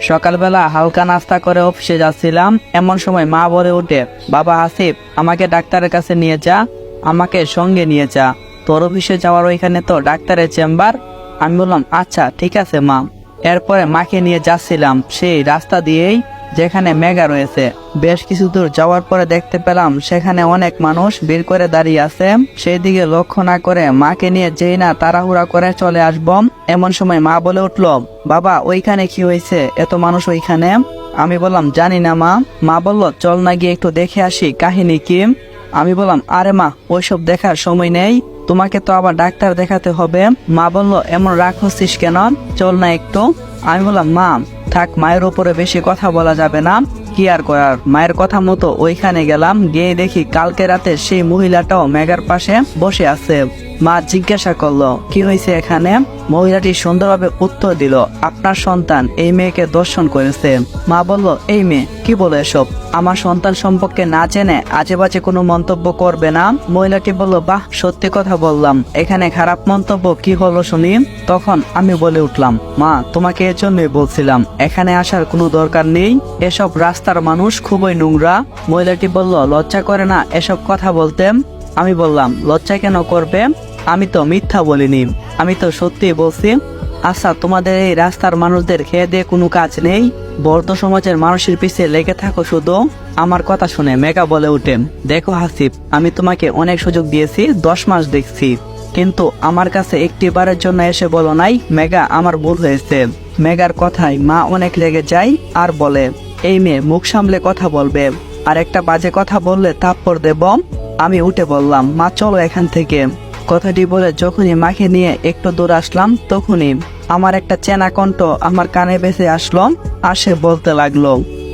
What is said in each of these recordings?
সকালবেলা হালকা নাস্তা করে অফিসে যাচ্ছিলাম। এমন সময় মা বলে উঠে বাবা আসিফ, আমাকে ডাক্তারের কাছে নিয়ে যা, আমাকে সঙ্গে নিয়ে যা। তোর অফিসে যাওয়ার ওইখানে তো ডাক্তারের চেম্বার। আমি বললাম আচ্ছা ঠিক আছে, মা। এরপরে মাকে নিয়ে যাচ্ছিলাম। সেই রাস্তা দিয়েই যেখানে মেগা রয়েছে। বেশ কিছু দূর যাওয়ার পরে দেখতে পেলাম সেখানে অনেক মানুষ বের করে দাঁড়িয়ে আছে। সেই দিকে লক্ষ্য না করে মাকে নিয়ে যেই না তাড়াহুড়া করে চলে আসব, এমন সময় মা বলে উঠল, বাবা, ওইখানে কি হয়েছে? এত মানুষ ওইখানে? আমি বললাম, জানি না মা। মা বলল, চল না গিয়ে একটু দেখে আসি, কাহিনী কি? আমি বললাম, আরে মা, ওইসব দেখার সময় নেই। তোমাকে তো আবার ডাক্তার দেখাতে হবে। মা বলল, এমন রাগ হচ্ছিস কেন? চল না একটু। আমি বললাম, মা থাক, মায়ের ওপরে বেশি কথা বলা যাবে না। কি আর করার? মায়ের কথা মতো ওইখানে গেলাম, গিয়ে দেখি কালকে রাতে সেই মহিলাটাও মেঘার পাশে বসে আছে। মা জিজ্ঞাসা করল, কি হয়েছে এখানে? মহিলাটি সুন্দরভাবে উত্তর দিল, আপনার সন্তান এই মেয়েকে দর্শন করেছে। মা বলল, এই মেয়ে, কি বলে এসব? আমার সন্তান সম্পর্কে না জেনে আজে বাজে কোনো মন্তব্য করবে না? মহিলাটি বলল, বাহ, সত্যি কথা বললাম। এখানে খারাপ মন্তব্য কি হলো শুনি? তখন আমি বলে উঠলাম, মা, তোমাকে এর জন্যই বলছিলাম, এখানে আসার কোনো দরকার নেই। এসব রাস্তার মানুষ খুবই নোংরা। মহিলাটি বলল, লজ্জা করে না এসব কথা বলতে? আমি বললাম, লজ্জা কেন করবে? আমি তো মিথ্যা বলিনি। আমি তো সত্যি বলছি আচ্ছা তোমাদের এই রাস্তার মানুষদের খেয়ে দিয়ে কোনো কাজ নেই? বর্ধ সমাজের মানুষের পিছে লেগে থাকো শুধু। আমার কথা শুনে মেগা বলে উঠে দেখো হাসিব, আমি তোমাকে অনেক সুযোগ দিয়েছি, দশ মাস দেখছি। কিন্তু আমার কাছে একটি বারের জন্য এসে বলো নাই মেগা আমার ভুল হয়েছে। মেগার কথায় মা অনেক লেগে যায় আর বলে, এই মেয়ে মুখ সামলে কথা বলবে। আর একটা বাজে কথা বললে তাপ্পর দেব। আমি উঠে বললাম, মা, চলো এখান থেকে। কথাটি বলে যখনই মাকে নিয়ে একটু দূর আসলাম, তখনই আমার একটা চেনা কণ্ঠ আমার কানে বেঁচে আসলো আর সে বলতে লাগল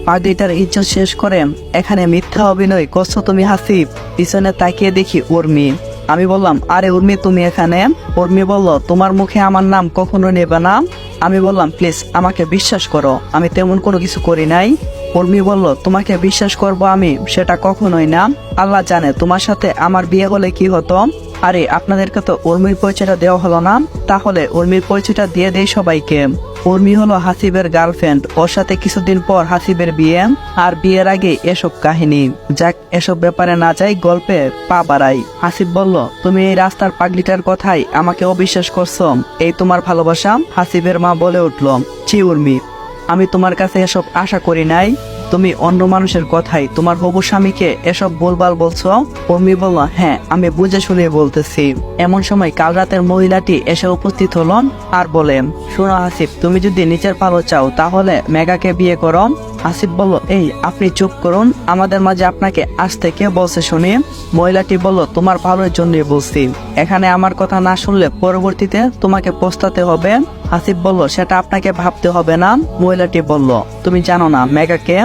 পাগড়িটার ইজ্জত শেষ করে এখানে মিথ্যা অভিনয় করছ তুমি, হাসিব। পিছনে তাকিয়ে দেখি উর্মি। আমি বললাম, আরে উর্মি, তুমি এখানে? উর্মি বলল, তোমার মুখে আমার নাম কখনো নেবে না। আমি বললাম, প্লিজ, আমাকে বিশ্বাস করো। আমি তেমন কোনো কিছু করি নাই। উর্মি বলল, তোমাকে বিশ্বাস করব আমি, সেটা কখনোই না। আল্লাহ জানে তোমার সাথে আমার বিয়ে হলে কি হতো। আরে, আপনাদেরকে তো উর্মির পরিচয়টা দেওয়া হলো না? তাহলে উর্মির পরিচয়টা দিয়ে দেই সবাইকে। উর্মি হলো হাসিবের গার্লফ্রেন্ড, ওর সাথে কিছুদিন পর হাসিবের বিয়ে, আর বিয়ের আগে এসব কাহিনী। যাক, এসব ব্যাপারে না যাই, গল্পে পা বাড়াই। হাসিব বলল, তুমি এই রাস্তার পাগলিটার কথাই আমাকে অবিশ্বাস করছ। এই তোমার ভালোবাসা? হাসিবের মা বলে উঠল, ছি উর্মি। আমি তোমার কাছে এসব আশা করি নাই। তুমি অন্য মানুষের কথাই, তোমার হবু স্বামীকে এসব বলবাল বলছো? অমি বলল হ্যাঁ আমি বুঝে শুনে বলতেছি। এমন সময় কাল রাতের মহিলাটি এসে উপস্থিত হলন আর বলেন শোনো আসিফ, তুমি যদি নিচের পালো চাও, তাহলে মেগাকে বিয়ে করো। আসিফ বলল, এই, আপনি চুপ করুন। আমাদের মাঝে আপনাকে আজ থেকে বলছে শুনি, মহিলাটি বলল, তোমার ভালোর জন্যই বলছি। এখানে আমার কথা না শুনলে পরবর্তীতে তোমাকে পস্তাতে হবে। আসিফ বলল, সেটা আপনাকে ভাবতে হবে না। মহিলাটি বলল, তুমি জানো না মেগাকে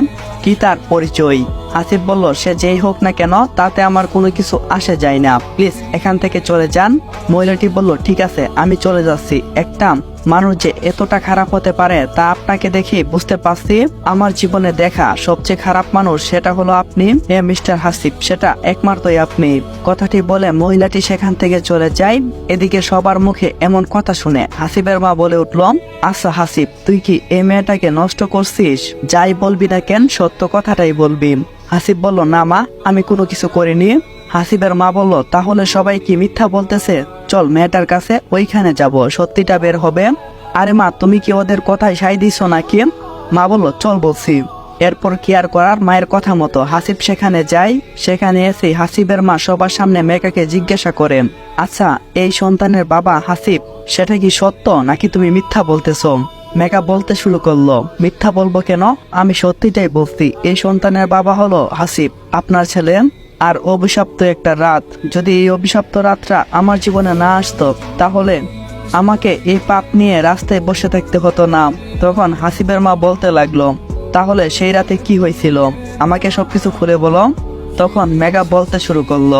কি তার পরিচয়? আসিফ বলল, সে যেই হোক না কেন, তাতে আমার কোনো কিছু আসে যায় না। প্লিজ, এখান থেকে চলে যান। মহিলাটি বলল, ঠিক আছে, আমি চলে যাচ্ছি। একটা মানুষ যে এতটা খারাপ হতে পারে, তা আপনাকে দেখে বুঝতে পারছি। আমার জীবনে দেখা সবচেয়ে খারাপ মানুষ সেটা হলো আপনি। এ মিস্টার হাসিফ, সেটা একমাত্রই আপনি। কথাটি বলে মহিলাটি সেখান থেকে চলে যায়। এদিকে সবার মুখে এমন কথা শুনে হাসিবের মা বলে উঠল আচ্ছা হাসিফ, তুই কি এই মেয়েটাকে নষ্ট করছিস? যাই বলবি না কেন, সত্য কথাটাই বলবি। হাসিব বলল, না মা, আমি কোনো কিছু করিনি। হাসিবের মা বলল, তাহলে সবাই কি মিথ্যা বলতেছে? চল মেয়েটার কাছে ওইখানে যাব, সত্যিটা বের হবে। আরে মা, তুমি কি ওদের কথায় সাই দিছ নাকি? মা বলল, চল বলছি। এরপর কি আর করার, মায়ের কথা মতো। হাসিব সেখানে যায়, সেখানে এসে হাসিবের মা সবার সামনে মেকাকে জিজ্ঞাসা করেন আচ্ছা এই সন্তানের বাবা হাসিব, সেটা কি সত্য নাকি তুমি মিথ্যা বলতেছো? মেকা বলতে শুরু করল, মিথ্যা বলব কেন? আমি সত্যিটাই বলছি। এই সন্তানের বাবা হলো হাসিব, আপনার ছেলে। আর অভিশপ্ত একটা রাত, যদি এই অভিশপ্ত রাতটা আমার জীবনে না আসতো, তাহলে আমাকে এই পাপ নিয়ে রাস্তায় বসে থাকতে হতো না। তখন হাসিবের মা বলতে লাগল, তাহলে সেই রাতে কি হয়েছিল? আমাকে সবকিছু খুলে বলো। তখন মেগা বলতে শুরু করল